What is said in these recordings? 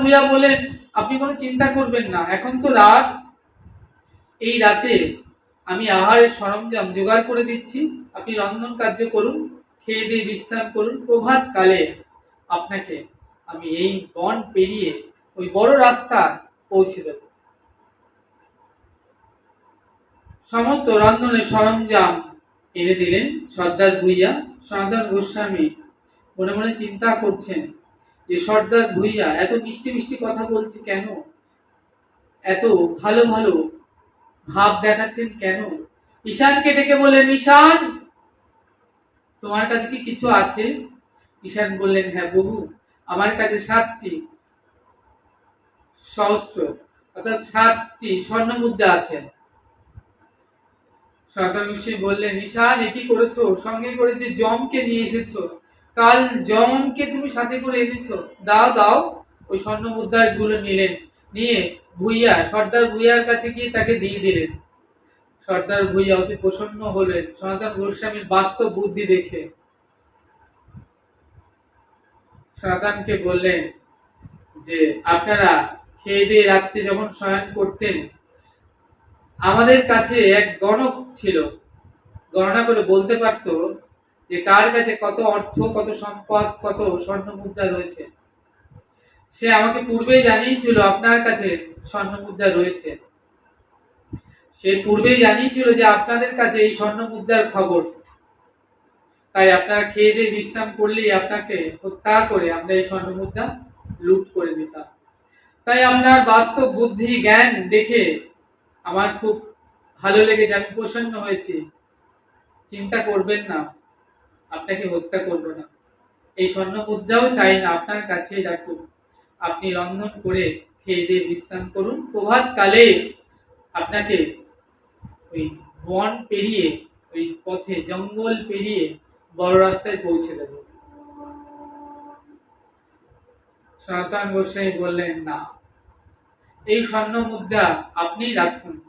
ভূয়া বলেন, আপনি কোনো চিন্তা করবেন না। এখন তো রাত। এই রাতে আমি আহারের সরঞ্জাম জোগাড় করে দিচ্ছি। আপনি রন্ধন কার্য করুন, খেয়ে দিয়ে বিশ্রাম করুন। প্রভাত কালে আপনাকে আমি এই বন পেরিয়ে ওই বড় রাস্তা পৌঁছে দেব। সমস্ত রন্ধনের সরঞ্জাম এনে দিলেন সর্দার ভুইয়া। সনাতন গোস্বামী মনে মনে চিন্তা করছেন যে সর্দার ভুইয়া, এত মিষ্টি মিষ্টি কথা বলছে কেন? এত ভালো ভালো ভাব দেখাচ্ছেন কেন? ঈশানকে ডেকে বললেন, ঈশান, তোমার কাছে কি কিছু আছে? ঈশান বললেন হ্যাঁ বহু। আমার কাছে সাতটি সহস্র, অর্থাৎ সাতটি স্বর্ণ মুদ্রা আছে। সরকার বললেন, ঈশান, এ কি করেছ? সঙ্গে করেছে জমকে নিয়ে এসেছ কাল জমকে তুমি সাথে করে এনেছো। দাও দাও। ওই স্বর্ণ মুদ্রাগুলো নিলেন। নিয়ে ভুইয়া, সর্দার ভুইয়ার কাছে গিয়ে তাকে দিয়ে দিলেন। সর্দার ভুইয়া অতি প্রসন্ন হলেন। সনাতন গোস্বামীর বাস্তব বুদ্ধি দেখে। সনাতনকে বললেন যে, আপনারা খেয়ে দিয়ে রাত্রে যখন শয়ন করতেন, আমাদের কাছে এক গণক ছিল। গণনা করে বলতে পারত যে কার কাছে কত অর্থ, কত সম্পদ, কত স্বর্ণ মুদ্রা রয়েছে। সে আমাকে পূর্বেই জানিয়েছিল আপনার কাছে স্বর্ণ মুদ্রা রয়েছে। সে পূর্বেই জানিয়েছিল যে আপনাদের কাছে এই স্বর্ণ মুদ্রার খবর। তাই আপনারা খেয়ে দিয়ে বিশ্রাম করলেই আপনাকে হত্যা করে আমরা এই স্বর্ণ মুদ্রা লুট করে দিতাম তাই আপনার বাস্তব বুদ্ধি, জ্ঞান দেখে আমার খুব ভালো লেগেছে, আমি প্রসন্ন হয়েছি। চিন্তা করবেন না। আপনাকে হত্যা করব না। এই স্বর্ণ মুদ্রাও চাই না আপনার কাছেই রাখুন। আপনি রন্ধন করে খেয়ে দিয়ে বিশ্রাম করুন। প্রভাত কালে আপনাকে ওই বন পেরিয়ে, ওই পথে জঙ্গল পেরিয়ে বড় রাস্তায় পৌঁছে দেব। সনাতন গোস্বামী বললেন, না। এই স্বর্ণ মুদ্রা আপনি রাখুন।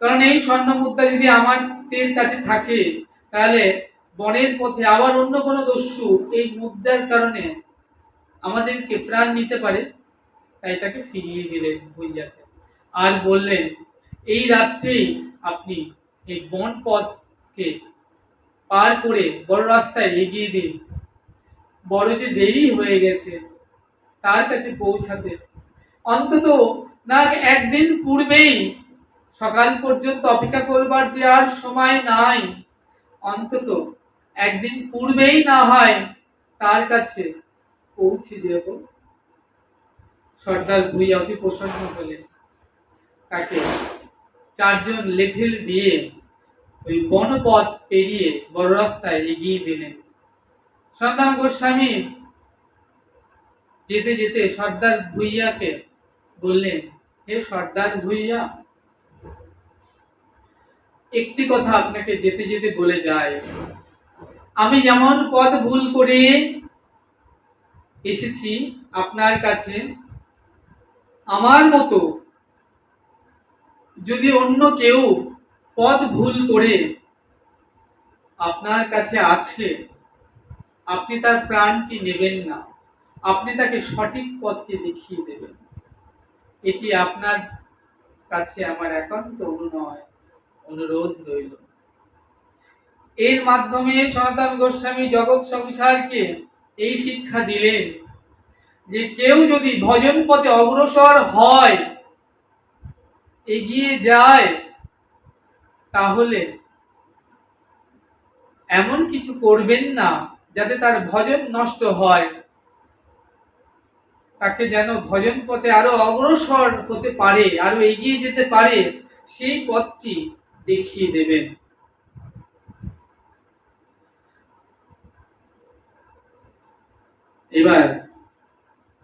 কারণ এই স্বর্ণ মুদ্রা যদি আমাদের কাছে থাকে, তাহলে বনের পথে আবার অন্য কোনো দস্যু এই মুদ্রার কারণে আমাদেরকে প্রাণ নিতে পারে, তাই তাকে ফিরিয়ে দিলেন ভুইয়াকে। আর বললেন, এই রাত্রেই আপনি এই বন পথকে পার করে বড় রাস্তায় এগিয়ে দিন। বড় যে দেরি হয়ে গেছে, তার কাছে পৌঁছাতে। অন্তত না একদিন পূর্বেই সকাল পর্যন্ত অপেক্ষা করবার যে আর সময় নাই, অন্তত একদিন পূর্বেই না হয় তার কাছে পৌঁছে যাব। সর্দার ভুইয়া অতি প্রসন্ন হলেন তাকে চারজন লেঠেল দিয়ে ওই বনপথ পেরিয়ে বড় রাস্তায় এগিয়ে দিলেন সন্তান গোস্বামী যেতে যেতে সর্দার ভুইয়াকে বললেন, হে সর্দার ভুইয়া, একটি কথা আপনাকে যেতে যেতে বলে যায় আমি যেমন পথ ভুল করে এসেছি আপনার কাছে, আমার মতো যদি অন্য কেউ পথ ভুল করে আপনার কাছে আসে, আপনি তার প্রাণটি নেবেন না। আপনি তাকে সঠিক পথটি দেখিয়ে দেবেন। এটি আপনার কাছে আমার একান্ত অনুনয়, অনুরোধ রইল। এর মাধ্যমে সনাতন গোস্বামী জগৎ সংসারকে এই শিক্ষা দিলেন যে কেউ যদি ভজন পথে অগ্রসর হয়, এগিয়ে যায়, তাহলে এমন কিছু করবেন না যাতে তার ভজন নষ্ট হয়। তাকে যেন ভজন পথে আরও অগ্রসর হতে পারে, আরও এগিয়ে যেতে পারে, সেই পথটি দেখিয়ে দেবেন। এবার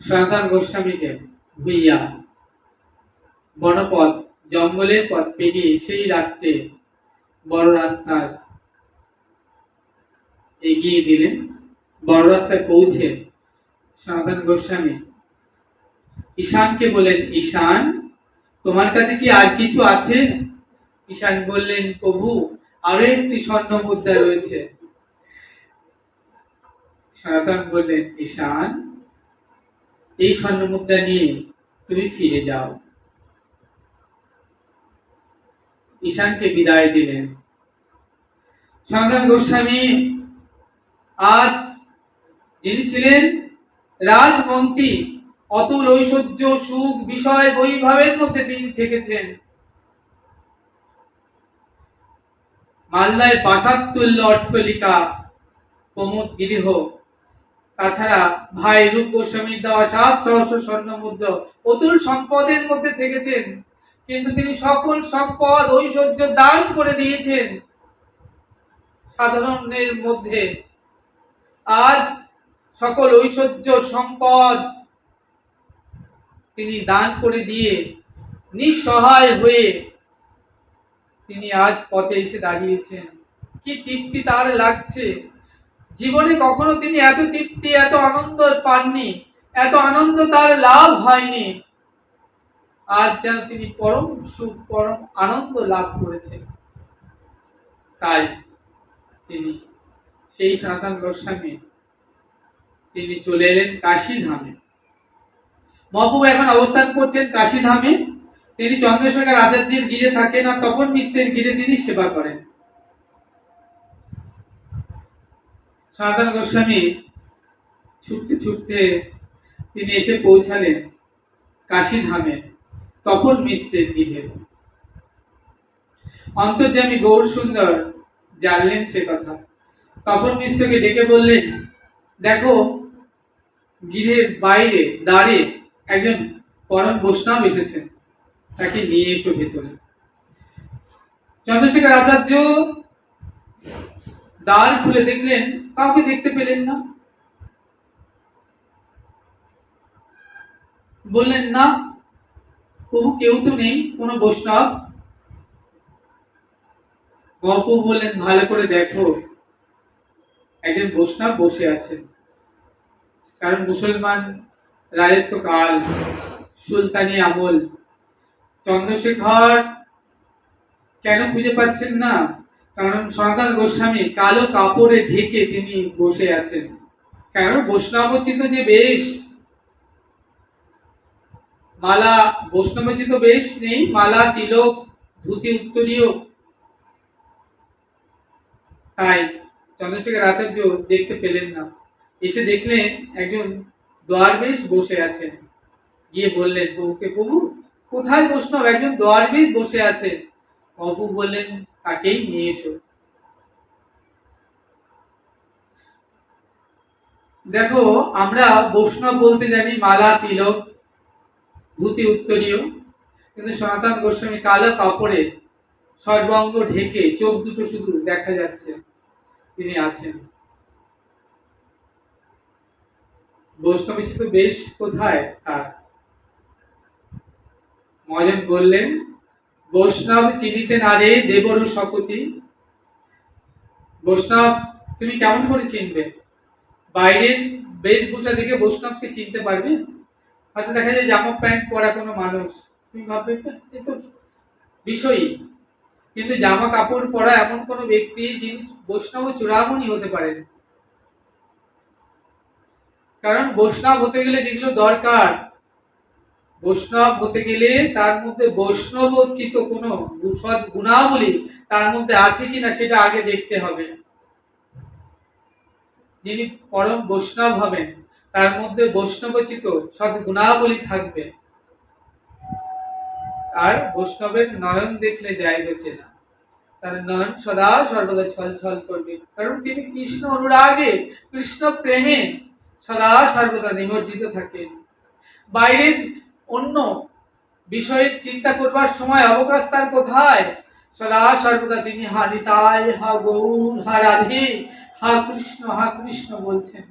সনাতন গোস্বামীকে ভুইয়া বনপথ, জঙ্গলের পথ পেরিয়ে সেই রাত্রে বড় রাস্তার এগিয়ে দিলেন। বড় রাস্তায় পৌঁছে সনাতন গোস্বামী ঈশানকে বলেন ঈশান, তোমার কাছে কি আর কিছু আছে? ঈশান বললেন, প্রভু আরও একটি স্বর্ণ মুদ্রা রয়েছে। সনাতন বললেন ঈশান, এই স্বর্ণ মুদ্রা নিয়ে তুমি ফিরে যাও। ঈশানকে বিদায় দিলেন। সন্তান গোস্বামী, আজ যিনি ছিলেন রাজমন্ত্রী, অতুল ঐশ্বর্য, সুখ, বিষয় বৈভবের মধ্যে তিনি থেকেছেন। মালদায় প্রাসাদতুল্য অট্টলিকা প্রমোদ গৃহ তাছাড়া ভাই রূপ গোস্বামীর দেওয়া সাত সহস্র স্বর্ণ মুদ্রা অতুল সম্পদের মধ্যে থেকেছেন। কিন্তু তিনি সকল সম্পদ, ঐশ্বর্য দান করে দিয়েছেন সাধারণের মধ্যে। আজ সকল ঐশ্বর্য সম্পদ তিনি দান করে দিয়ে নিঃসহায় হয়ে তিনি আজ পথে এসে দাঁড়িয়েছেন। কি তৃপ্তি তার লাগছে? জীবনে কখনো তিনি এত তৃপ্তি, এত আনন্দ পাননি, এত আনন্দ তার লাভ হয়নি। আজ যেন তিনি পরম সুখ, পরম আনন্দ লাভ করেছেন। তাই তিনি সেই সনাতন গোস্বামী, তিনি চলে এলেন কাশী ধামে মহবুব এখন অবস্থান করছেন কাশী ধামে তিনি চন্দ্রশেখর আচার্যের গিরে থাকেন আর তপন মিশ্রের গিরে তিনি সেবা করেন। সনাতন গোস্বামী ছুটতে ছুটতে তিনি এসে পৌঁছালেন কাশী ধামে, তপন মিশ্রের গৃহে। অন্তর্যামী গৌর সুন্দর জানলেন সে কথা। তপন মিশ্রকে ডেকে বললেন, দেখো, গৃহের বাইরে দাঁড়ে একজন পরম বৈষ্ণব এসেছেন। তাকে নিয়ে এসো ভেতরে। চন্দ্রশেখর আচার্য দ্বার খুলে দেখলেন কাউকে দেখতে পেলেন না। বললেন, না, প্রভু কেউ তো নেই, কোনো বৈষ্ণব। গল্প বললেন, ভালো করে দেখো, একজন বৈষ্ণব বসে আছেন। কারণ মুসলমান রাজত্ব কাল, সুলতানি আমল। চন্দ্রশেখর কেন খুঁজে পাচ্ছেন না? কারণ সনাতন গোস্বামী কালো কাপড়ে ঢেকে তিনি বসে আছেন। কারণ বৈষ্ণবোচিত যে বেশ, মালা, বৈষ্ণবোচিত বেশ নেই, মালা, তিলক, ধুতি উত্তরীয় তাই চন্দ্রশেখর আচার্য দেখতে পেলেন না। এসে দেখলেন একজন দ্বারবেশ বসে আছেন। গিয়ে বললেন প্রভুকে প্রভু কোথায় বৈষ্ণব? একজন দ্বারবেশ বসে আছে অপু বললেন তাকেই নিয়ে এসো দেখো, আমরা বৈষ্ণব বলতে জানি মালা, তিলক, ধুতি উত্তরীয়। কিন্তু সনাতন গোস্বামী কালো কাপড়ে সর্বাঙ্গ ঢেকে চোখ দুটো শুধু দেখা যাচ্ছে, তিনি আছেন। বৈষ্ণব তো বেশ কোথায় তার? মজন বললেন বৈষ্ণব চিনিতে না রে দেবর শপতি বৈষ্ণব, তুমি কেমন করে চিনবে? বাইরের বেশভূষা দেখে বৈষ্ণবকে চিনতে পারবে? হয়তো দেখা যায় জামা প্যান্ট পরা কোনো মানুষ। তুমি ভাববে এ তো বিষয়ই। কিন্তু জামা কাপড় পরা এমন কোনো ব্যক্তি যিনি বৈষ্ণব চূড়ামণি হতে পারেন। কারণ বৈষ্ণব হতে গেলে যেগুলো দরকার বৈষ্ণব হতে গেলে তার মধ্যে বৈষ্ণবোচিত কোনো সৎ গুণাবলী তার মধ্যে আছে কিনা সেটা আগে দেখতে হবে। যিনি পরম বৈষ্ণব হবেন, তার মধ্যে বৈষ্ণবোচিত সৎ গুণাবলী থাকবে। আর বৈষ্ণবের নয়ন দেখলে যায় গেছে না। তার নয়ন সদা সর্বদা ছল ছল করবে। কারণ তিনি কৃষ্ণ অনুরাগে, কৃষ্ণ প্রেমে সদা সর্বদা নিমজ্জিত থাকেন। বাইরের অন্য বিষয়ের চিন্তা করবার সময় অবকাশ তার কোথায়? সদা সর্বদা তিনি হা নিতাই হা গৌর, হা রাধে, হা কৃষ্ণ হা কৃষ্ণ বলছেন।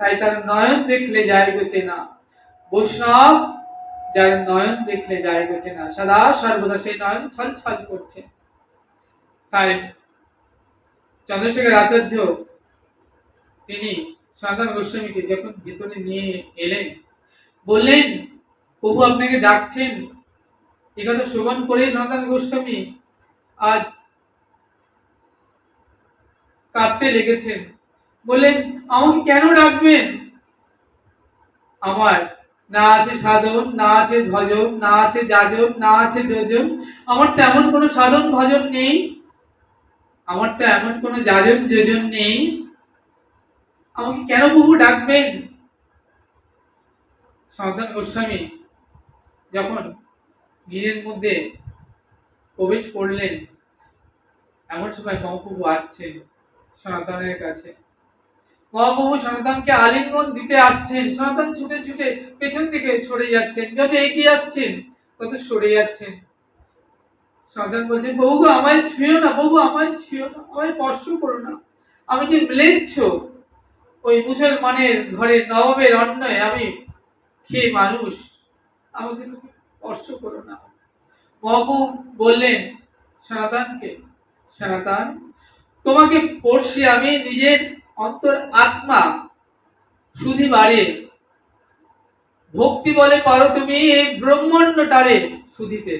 তাই তার নয়ন দেখলে যায় গেছে না। বৈষ্ণব, যার নয়ন দেখলে যায় গেছে না। সদা সর্বদা সেই নয়ন ছল ছল করছে। তাই চন্দ্রশেখর আচার্য, তিনি সনাতন গোস্বামীকে যখন ভিতরে নিয়ে এলেন, বললেন প্রভু আপনাকে ডাকছেন। এ কথা শ্রবণ করে সনাতন গোস্বামী আজ কাঁদতে লেগেছেন। বললেন, আমাকে কেন ডাকবেন? আমার, না আছে সাধন, না আছে ভজন, না আছে যাজন, না আছে যোজন, আমার তো এমন কোনো সাধন ভজন নেই। আমার তো এমন কোনো যাজন, যোজন নেই। আমাকে কেন প্রভু ডাকবেন? সনাতন গোস্বামী যখন গিরের মধ্যে প্রবেশ করলেন, এমন সময় মহাপ্রভু আসছেন সনাতনের কাছে। মহাপ্রভু সনাতনকে আলিঙ্গন দিতে আসছেন। সনাতন ছুটে ছুটে পেছন দিকে সরে যাচ্ছেন। যত এগিয়ে আসছেন, তত সরে যাচ্ছেন। সনাতন বলছেন গো, আমায় ছুঁয়ো না বহু আমায় ছুঁয়ো না, আমায় স্পর্শ করো না। আমি যে ম্লেচ্ছ, ওই মুসলমানের ঘরে নবাবের অন্যায় আমি খেয়ে মানুষ আমাকে তুমি স্পর্শ করো না। মহাপ্রভু বললেন সনাতনকে সনাতন তোমাকে পড়ছি আমি নিজের অন্তর আত্মা শুধু বাড়ে। ভক্তি বলে পারো তুমি এই ব্রহ্মাণ্ডটারে শুধিতে